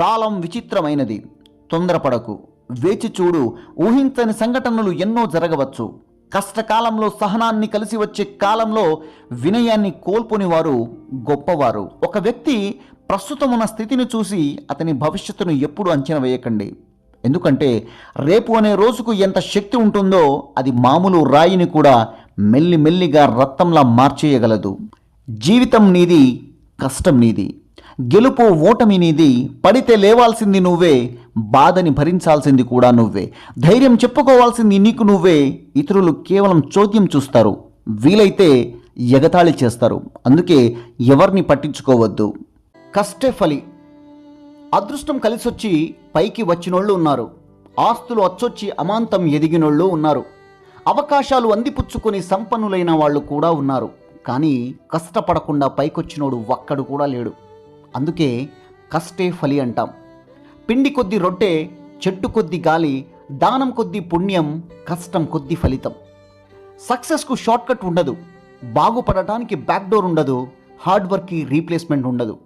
కాలం విచిత్రమైనది. తొందరపడకు. వేచి చూడు ఊహించని సంఘటనలు ఎన్నో జరగవచ్చు. కష్టకాలంలో సహనాన్ని కలిసి వచ్చే కాలంలో వినయాన్ని కోల్పోని వారు గొప్పవారు. ఒక వ్యక్తి ప్రస్తుతం ఉన్న స్థితిని చూసి అతని భవిష్యత్తును ఎప్పుడు అంచనా వేయకండి. ఎందుకంటే రేపు అనే రోజుకు ఎంత శక్తి ఉంటుందో అది మామూలు రాయిని కూడా మెల్లి మెల్లిగా రక్తంలా మార్చేయగలదు. జీవితం నీది కష్టం నీది. గెలుపు ఓటమి నీది పడితే లేవాల్సింది నువ్వే బాధని భరించాల్సింది కూడా నువ్వే. ధైర్యం చెప్పుకోవాల్సింది నీకు నువ్వే ఇతరులు కేవలం చోద్యం చూస్తారు వీలైతే ఎగతాళి చేస్తారు. అందుకే ఎవరిని పట్టించుకోవద్దు. కష్టే ఫలి అదృష్టం కలిసొచ్చి పైకి వచ్చినోళ్ళు ఉన్నారు. ఆస్తులు అచ్చొచ్చి అమాంతం ఎదిగినోళ్ళు ఉన్నారు. అవకాశాలు అందిపుచ్చుకొని సంపన్నులైన వాళ్ళు కూడా ఉన్నారు. కానీ కష్టపడకుండా పైకొచ్చినోడు ఒక్కడు కూడా లేడు. అందుకే కష్టే ఫలి అంటాం. పిండి కొద్ది రొట్టె చెట్టు కొద్ది గాలి దానం కొద్ది పుణ్యం కష్టం కొద్ది ఫలితం. సక్సెస్కు షార్ట్కట్ ఉండదు. బాగుపడటానికి బ్యాక్ డోర్ ఉండదు. హార్డ్ వర్క్కి రీప్లేస్మెంట్ ఉండదు.